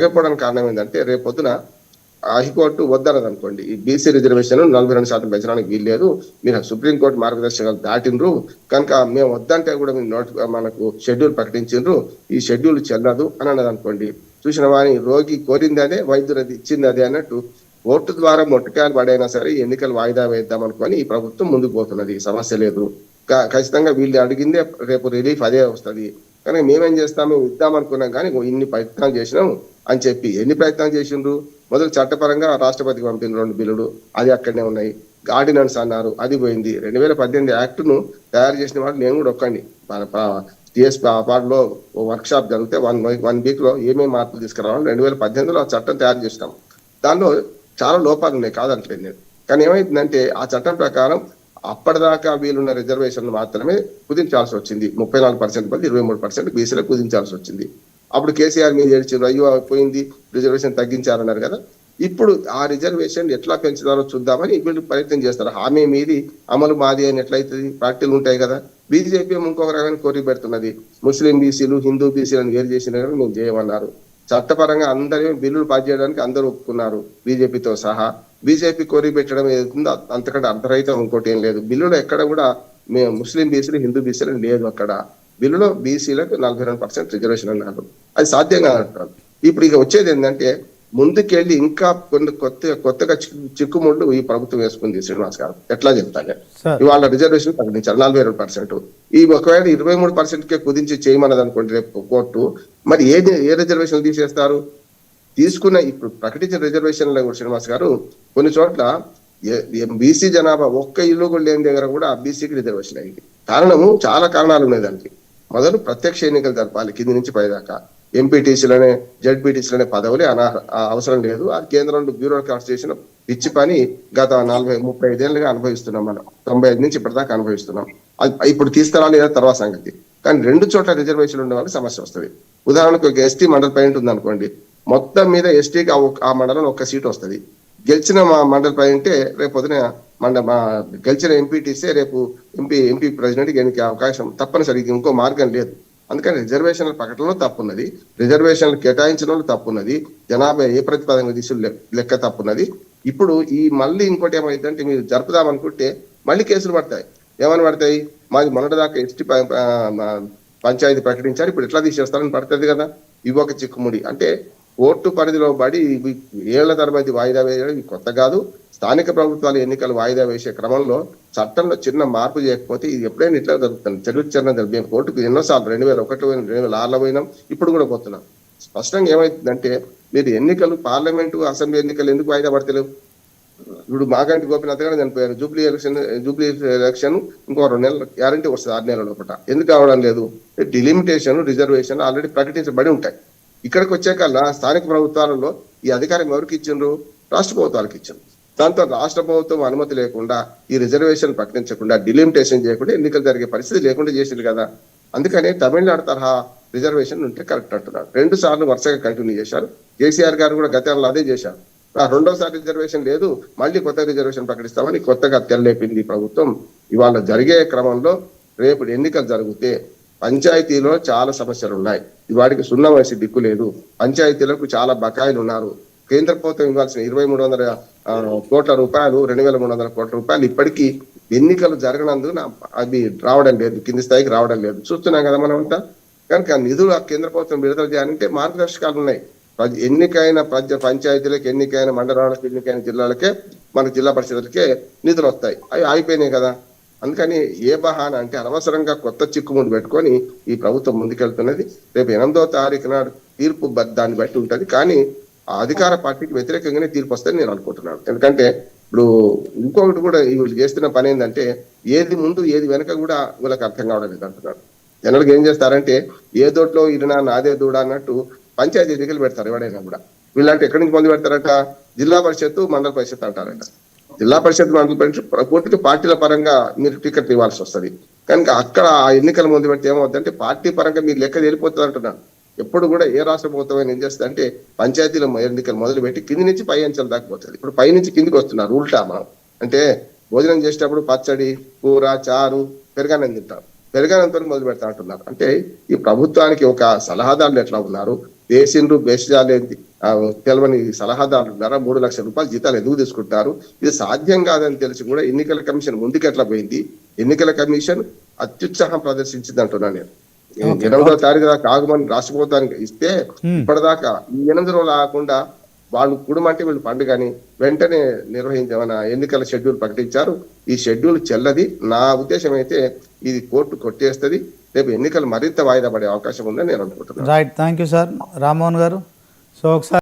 జరగకపోవడానికి కారణం ఏంటంటే రేపు పొద్దున హైకోర్టు వద్దనది అనుకోండి ఈ బీసీ రిజర్వేషన్ నలభై రెండు శాతం పెంచడానికి వీల్లేదు. మీరు సుప్రీంకోర్టు మార్గదర్శకాలు దాటిండ్రు. కనుక మేము వద్దంటే కూడా మీరు నోటి మనకు షెడ్యూల్ ప్రకటించిండ్రు. ఈ షెడ్యూల్ చెల్లదు అని అన్నది అనుకోండి చూసిన వాని రోగి కోరింది అదే వైద్యుడు అది ఇచ్చింది అదే అన్నట్టు ఓటు ద్వారా మొట్టకాయలు పడైనా సరే ఎన్నికలు వాయిదా వేద్దాం అనుకొని ఈ ప్రభుత్వం ముందుకు పోతున్నది. సమస్య లేదు. ఖచ్చితంగా వీళ్ళు అడిగిందే రేపు రిలీఫ్ అదే వస్తుంది. కానీ మేమేం చేస్తాము? ఇద్దాం అనుకున్నాం కానీ ఇన్ని ప్రయత్నాలు చేసినాం అని చెప్పి. ఎన్ని ప్రయత్నాలు చేసిండ్రు? మొదలు చట్టపరంగా రాష్ట్రపతికి పంపిన రెండు బిల్లులు. అది అక్కడనే ఉన్నాయి. గార్డినన్స్ అన్నారు. అది పోయింది. రెండు వేల పద్దెనిమిది యాక్ట్ను తయారు చేసిన వాళ్ళు నేను కూడా ఒక్కండి టీఎస్పీ పాటలో వర్క్ షాప్ జరిగితే వన్ వన్ వీక్లో ఏమేమి మార్పులు తీసుకురావాలి రెండు వేల పద్దెనిమిదిలో ఆ చట్టం తయారు చేసినాం దానిలో చాలా లోపాలు ఉన్నాయి. కాదంటలేదు నేను. కానీ ఏమైందంటే ఆ చట్టం ప్రకారం అప్పటిదాకా వీలున్న రిజర్వేషన్లు మాత్రమే కుదించాల్సి వచ్చింది. ముప్పై నాలుగు పర్సెంట్ బదులు ఇరవై మూడు పర్సెంట్ బీసీలకు కుదించాల్సి వచ్చింది. అప్పుడు కేసీఆర్ మీద ఏడ్చారు అయ్యో పోయింది రిజర్వేషన్ తగ్గించారన్నారు కదా. ఇప్పుడు ఆ రిజర్వేషన్ ఎట్లా పెంచుతారో చూద్దామని వీళ్ళు ప్రయత్నం చేస్తారు. హామీ మీది అమలు మాది అని ఎట్లయితుంది? పార్టీలు ఉంటాయి కదా. బీజేపీ ఇంకొక రకమైన కోరి పెడుతున్నది. ముస్లిం బీసీలు హిందూ బీసీలను వేరు చేసిన మేము చేయమన్నారు. చట్టపరంగా అందరి బిల్లులు పాస్ చేయడానికి అందరూ ఒప్పుకున్నారు బీజేపీతో సహా. బీజేపీ కోరి పెట్టడం ఏదైతుందో అంతకంటే అర్ధరహితం ఇంకోటి ఏం లేదు. బిల్లులో ఎక్కడ కూడా మేము ముస్లిం బీసీలు హిందూ బీసీలు లేదు అక్కడ. బిల్లులో బీసీలకు నలభై రెండు పర్సెంట్ రిజర్వేషన్ అన్నారు. అది సాధ్యం కాదంటారు. ఇప్పుడు ఇక వచ్చేది ఏంటంటే ముందుకెళ్ళి ఇంకా కొన్ని కొత్త కొత్తగా చిక్కు- చిక్కుముళ్ళు ఈ ప్రభుత్వం వేసుకుంది శ్రీనివాస్ గారు. ఎట్లా చెప్తాను? ఇవాళ రిజర్వేషన్ ప్రకటించారు నలభై రెండు పర్సెంట్. ఈ ఒకవేళ ఇరవై మూడు పర్సెంట్ కే కుదించి చేయమన్నది అనుకోండి రేపు కోర్టు మరి ఏ ఏ రిజర్వేషన్ తీసేస్తారు? తీసుకున్న ఇప్పుడు ప్రకటించిన రిజర్వేషన్ల కూడా శ్రీనివాస్ గారు కొన్ని చోట్ల బీసీ జనాభా ఒక్క ఇల్లు కూడా లేని దగ్గర కూడా బీసీకి రిజర్వేషన్ అయింది. కారణము చాలా కారణాలు ఉన్నాయి దానికి. మొదలు ప్రత్యక్ష ఎన్నికలు జరపాలి కింది నుంచి పైదాకా ఎంపీటీసీలనే జడ్పీటీసీలనే పదవులే అనా- అవసరం లేదు. అది కేంద్రంలో బ్యూరోక్రాట్స్ చేసిన పిచ్చి పని గత నలభై ముప్పై ఐదేళ్ళుగా అనుభవిస్తున్నాం మనం. తొంభై ఐదు నుంచి ఇప్పటిదాకా అనుభవిస్తున్నాం. ఇప్పుడు తీస్తారా లేదా తర్వాత సంగతి. కానీ రెండు చోట్ల రిజర్వేషన్ ఉండే వాళ్ళకి సమస్య వస్తుంది. ఉదాహరణకు ఒక ఎస్టీ మండల్ పెయింట్ ఉంది అనుకోండి మొత్తం మీద ఎస్టీకి ఆ మండలం ఒక్క సీట్ వస్తుంది. గెలిచిన మా మండల్ పాయింటే రేపు పొద్దున మండ మా గెలిచిన ఎంపీటీసే రేపు ఎంపీ ఎంపీ ప్రెసిడెంట్ ఎన్నికే అవకాశం తప్పనిసరిగా ఇంకో మార్గం లేదు. అందుకని రిజర్వేషన్ల ప్రకటనలో తప్పున్నది. రిజర్వేషన్లు కేటాయించడంలో తప్పున్నది. జనాభా ఏ ప్రతిపాదన తీసు లెక్క తప్పున్నది. ఇప్పుడు ఈ మళ్ళీ ఇంకోటి ఏమైందంటే మీరు జరుపుదామనుకుంటే మళ్ళీ కేసులు పడతాయి. ఏమని పడతాయి? మాది మొన్నటిదాకా ఎస్టీ పంచాయతీ ప్రకటించారు. ఇప్పుడు ఎట్లా తీసేస్తారని పడుతుంది కదా. ఇవి ఒక చిక్కుముడి. అంటే కోర్టు పరిధిలో పడి ఇవి ఏళ్ళ తరబడి వాయిదా వేయడం ఇది కొత్త కాదు. స్థానిక ప్రభుత్వాల ఎన్నికలు వాయిదా వేసే క్రమంలో చట్టంలో చిన్న మార్పు చేయకపోతే ఇది ఎప్పుడైనా ఇట్లా జరుగుతుంది. చరిత్ర మేము కోర్టుకు ఎన్నోసార్లు రెండు వేల ఒకటి పోయినాం రెండు వేల ఆరులో పోయినాం ఇప్పుడు కూడా పోతున్నాం. స్పష్టంగా ఏమైందంటే మీరు ఎన్నికలు పార్లమెంటు అసెంబ్లీ ఎన్నికలు ఎందుకు వాయిదా పడతలేవు? ఇప్పుడు మాగంటి గోపినాథ్ గారు చనిపోయారు జూబ్లీ ఎలక్షన్ జూబ్లీ ఎలక్షన్ ఇంకో రెండు నెలలు గ్యారంటీ వస్తుంది ఆరు నెలల లోపల. ఎందుకు కావడం లేదు? డిలిమిటేషన్ రిజర్వేషన్ ఆల్రెడీ ప్రకటించబడి ఉంటాయి. ఇక్కడికి వచ్చాకల్లా స్థానిక ప్రభుత్వాలలో ఈ అధికారం ఎవరికి ఇచ్చిండ్రు? రాష్ట్ర ప్రభుత్వాలకు ఇచ్చిండ్రు. దాంతో రాష్ట్ర ప్రభుత్వం అనుమతి లేకుండా ఈ రిజర్వేషన్ ప్రకటించకుండా డిలిమిటేషన్ చేయకుండా ఎన్నికలు జరిగే పరిస్థితి లేకుండా చేసింది కదా. అందుకనే తమిళనాడు తరహా రిజర్వేషన్ ఉంటే కరెక్ట్ అంటున్నారు. రెండు సార్లు వరుసగా కంటిన్యూ చేశారు. కేసీఆర్ గారు కూడా గతంలో అదే చేశారు. ఆ రెండోసారి రిజర్వేషన్ లేదు. మళ్ళీ కొత్త రిజర్వేషన్ ప్రకటిస్తామని కొత్తగా తెల్లేపింది ప్రభుత్వం. ఇవాళ జరిగే క్రమంలో రేపు ఎన్నికలు జరిగితే పంచాయతీలో చాలా సమస్యలు ఉన్నాయి వాటికి సున్నా వయసు దిక్కు లేదు. పంచాయతీలకు చాలా బకాయిలు ఉన్నారు కేంద్ర ప్రభుత్వం ఇవ్వాల్సిన ఇరవై మూడు వందల కోట్ల రూపాయలు రెండు వేల మూడు వందల కోట్ల రూపాయలు ఇప్పటికీ ఎన్నికలు జరగనందున అది రావడం లేదు. కింది స్థాయికి రావడం లేదు. చూస్తున్నాం కదా మనం అంతా కనుక నిధులు ఆ కేంద్ర ప్రభుత్వం విడుదల చేయాలంటే మార్గదర్శకాలు ఉన్నాయి. ఎన్నికైన ప్రజ పంచాయతీలకు ఎన్నికైన మండలాలకు ఎన్నికైన జిల్లాలకే మన జిల్లా పరిషత్లకే నిధులు వస్తాయి. అవి ఆగిపోయినాయి కదా. అందుకని ఏ బహాన అంటే అనవసరంగా కొత్త చిక్కుముడి పెట్టుకొని ఈ ప్రభుత్వం ముందుకెళ్తున్నది. రేపు ఎనిమిదో తారీఖు నాడు తీర్పు దాన్ని బట్టి ఉంటుంది. కానీ ఆ అధికార పార్టీకి వ్యతిరేకంగానే తీర్పు వస్తుందని నేను అనుకుంటున్నాను. ఎందుకంటే ఇప్పుడు ఇంకొకటి కూడా వీళ్ళు చేస్తున్న పని ఏంటంటే ఏది ముందు ఏది వెనక కూడా వీళ్ళకి అర్థం కావడం లేదు అంటున్నారు. జనరల్గా ఏం చేస్తారంటే ఏ దొడ్లో ఇరినా నాదే దూడ అన్నట్టు పంచాయతీ ఎన్నికలు పెడతారు ఎవడైనా కూడా. వీళ్ళంటే ఎక్కడి నుంచి పొంది పెడతారట? జిల్లా పరిషత్తు మండల పరిషత్ అంటారట. జిల్లా పరిషత్ మండల పూర్తిగా పార్టీల పరంగా మీరు టికెట్ ఇవ్వాల్సి వస్తది. కనుక అక్కడ ఆ ఎన్నికల ముందు పెడితే ఏమవుతుందంటే పార్టీ పరంగా మీరు లెక్క తేలిపోతుంది అంటున్నాను ఎప్పుడు కూడా ఏ రాష్ట్ర ప్రభుత్వం ఏం చేస్తుంది అంటే పంచాయతీల ఎన్నికలు మొదలు పెట్టి కింది నుంచి పై అంచెలు దాకా పోతుంది ఇప్పుడు పై నుంచి కిందికి వస్తున్నారు ఉల్టా మనం. అంటే భోజనం చేసేటప్పుడు పచ్చడి కూర చారు పెరగానం తింటాం. పెరగానంతో మొదలు పెడతా అంటున్నారు. అంటే ఈ ప్రభుత్వానికి ఒక సలహాదారులు ఎట్లా ఉన్నారు? బేషజాలేంది ఆ, తెలవని సలహాదారులు. ధర మూడు లక్షల రూపాయలు జీతాలు ఎందుకు తీసుకుంటారు ఇది సాధ్యం కాదని తెలిసి కూడా ఎన్నికల కమిషన్ ముందుకు ఎట్లా పోయింది? ఎన్నికల కమిషన్ అత్యుత్సాహం ప్రదర్శించింది అంటున్నాను నేను. ఎనిమిదో తారీఖు దాకా ఆగమని రాష్ట్రపోతానికి ఇస్తే ఇప్పటిదాకా ఈ ఎనిమిది రోజులు ఆగకుండా వాళ్ళు కుటుంబం వీళ్ళు పండుగని వెంటనే నిర్వహించమని ఎన్నికల షెడ్యూల్ ప్రకటించారు. ఈ షెడ్యూల్ చెల్లది. నా ఉద్దేశం అయితే ఇది కోర్టు కొట్టేస్తది. రేపు ఎన్నికలు మరింత వాయిదా పడే అవకాశం ఉందని నేను అనుకుంటున్నాను. Right thank you sir Rammohan garu. So ఒకసారి